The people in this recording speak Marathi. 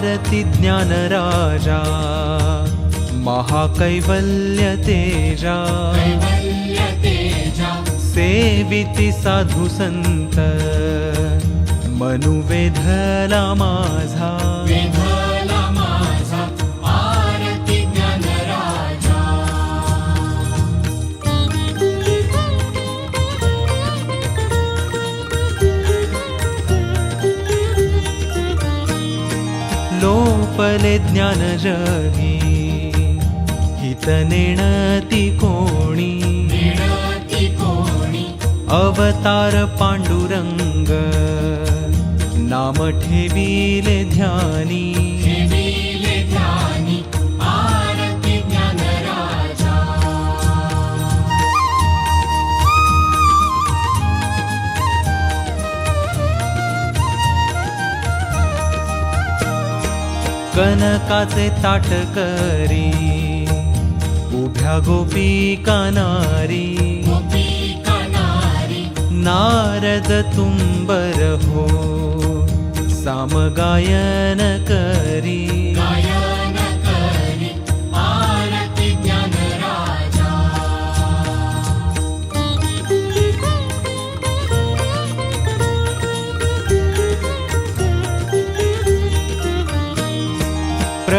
आरती ज्ञानराजा महाकैवल्य तेजा। कैवल्यतेजा सेविती साधू संत मनुवेधला माझा। लोपले ज्ञान जगी हित नेणती कोणी. अवतार पांडुरंग नाम ठेविले ध्यानी. कनकाचे ताट करी उभ्या गोपिका नारी गोपिका नारी नारद तुंबर हो सामगायन करी.